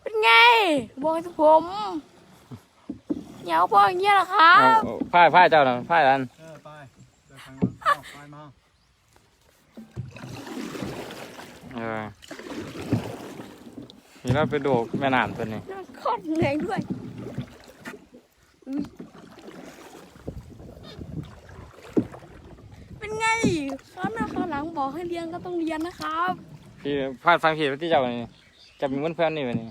เป็นไงบอกให้ผมเหนียวพออย่างเงี้ยเหรอครับเอาผ้าผ้าเจ้าน่ะผ้าอันเออไปเดี๋ยวทางนั้นเอาไปมาเออนี่เราไปดูแม่น้ำตัวนี้นั่งโคตรเหนื่อยด้วยอุ๊ยเป็นไงข้างหน้าข้างหลังบอกให้เรียนก็ต้องเรียนนะครับ พี่พาดฟังพี่ที่เจ้านี่จะมีเพื่อนๆนี่วันนี้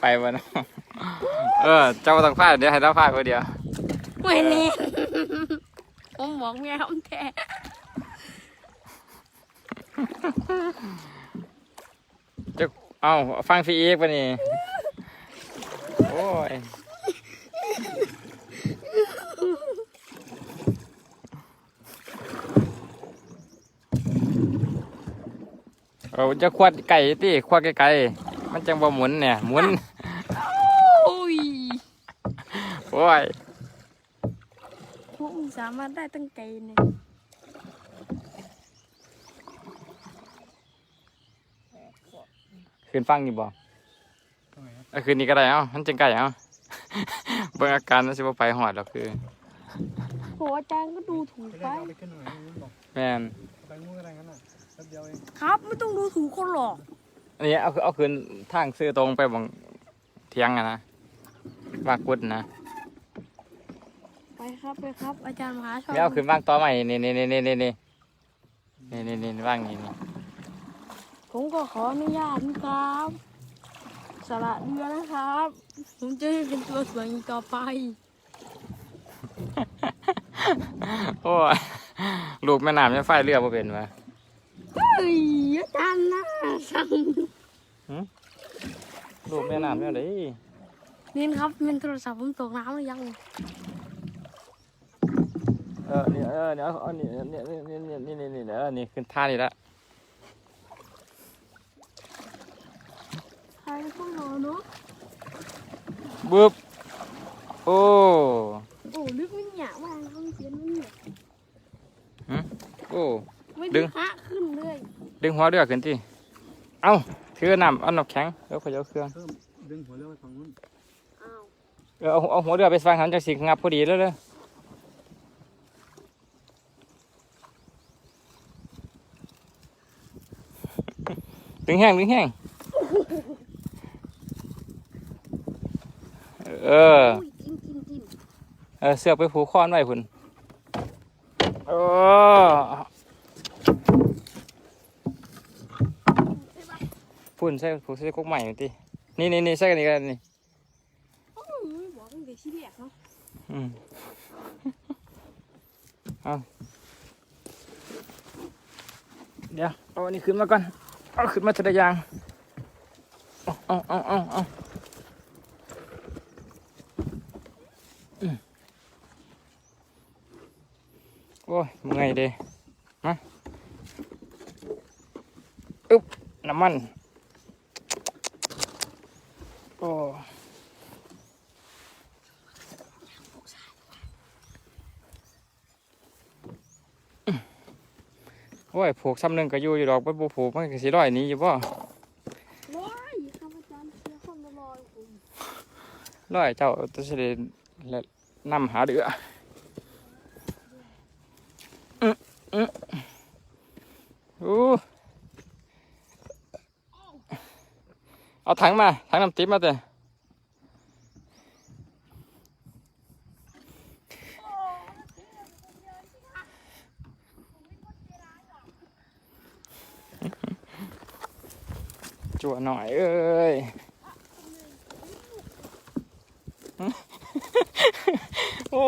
ไปวะเนาะเออ เจ้าบ่ต้องพาดเดี๋ยวให้เราพาดคนเดียวไม่เนียนผมบอกแม่ผมแท้เจ้าเอาฟังพี่อีกปะนี่โอ้ย เอาจะควดไก่ที่ควดไก่ๆมันจังบ่หมุนเนี่ยหมุนโอ้ยโอ้ยผมสามารถได้ตั้งไกลเนี่ยคืนฟังอยู่บ่ตรงไหนครับเอาคืนนี้ก็ได้เอ้ามันจังไก่เอ้าเบิ่งอาการมันสิบ่ไปหอดหรอกคือโหอาจารย์ก็ดูถูกไปไปเล่นเอาไปขึ้นหน่อยนู้นบอกแม่นเอาไปงูอะไรงั้นน่ะ แป๊บเดียวเองครับไม่ต้องดูถูกคนหรอกอันนี้เอาเอาคืนทางซื้อตรงไปบังเทียงอะนะวากกุดนะไปครับไปครับ อาจารย์มหาชอบไม่เอาคืนว่างต่อใหม่นี่นี่นี่นี่นี่นี่นี่นี่นี่ว่างนี่นี่ผมก็ขออนุญาตนะครับสละเรือนะครับ ผมจะให้เป็นตัวสวยอีกต่อไปโอ้ยลูกแม่น้ำจะไฟเรือบ่เป็นวะเฮ้ ยอาจารย์นะสั่งลูกแม่น้ำเนี่ยเลยนี่นะครับเป็นโทรศัพท์ผมตกน้ำหรือยังเออนี่เออเนี่ยเอานี่นี่นี่นี่นี่นี่นี่เออนี่ขึ้นท่านี่ละใครก็รอเนาะบึ๊บโอ้โอ้ลึกไม่หยาว่างเขาเขียนไม่หยาโอ้ ไม่ดึดึงงฮะขึ้นเลยดึงหัวเรือขึ้นที่เอ้าถือน้ำเอาน้ำแข็งแล้วเขาจะเอาเครื่องเพิ่มดึงหัวเรือไปฝั่งนู้นอ้าวเออเอาเอาหัวเรือไปฟังหันจากสิงับพอดีแล้วเลยดึงแห้งดึงแห้งเอออุ้ยกินกินกินเออเสือกไปผูกคอนไว้พุ่นเอ พุ่นใส่ผูกใส่กุ๊กใหม่ตินี่นี่นี่ใส่กันนี่กันนี่โอ้ยบอกตั้งแต่ที่แรกเนาะอืมเอาเดี๋ยวเอาอันนี้ขึ้นมาก่อนเอาขึ้นมาทีละอย่างเอาเอาเอาเอาเอาอืมโอ้ยเมื่อยเด้มาอึ๊บน้ำมัน โอ้โอ้ยผูกซ้ำหนึ่งก็อยู่อยู่ดอกไปบูผูกมันก็สิร้อยหนี้อยู่บ่ว้ายครับอาจารย์เสียคนละลอยผมร้อยเจ้าจะสิได้และนำหาเดืออื้ออื้ออู้ เอาถังมาถังน้ำติ๊บมาเถอะจั่วหน่อยเอ้ยโอ้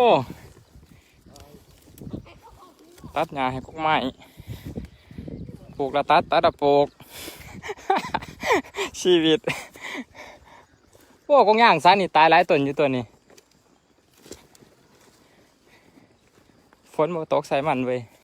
ตัดหญ้าให้กุกไม้ปลูกละตัดตัดละปลูก ชีวิตโอ้กงย่างซานี่ตายหลายต้นอยู่ตัวนี้ ฝนมาตกใส่มันเว้ย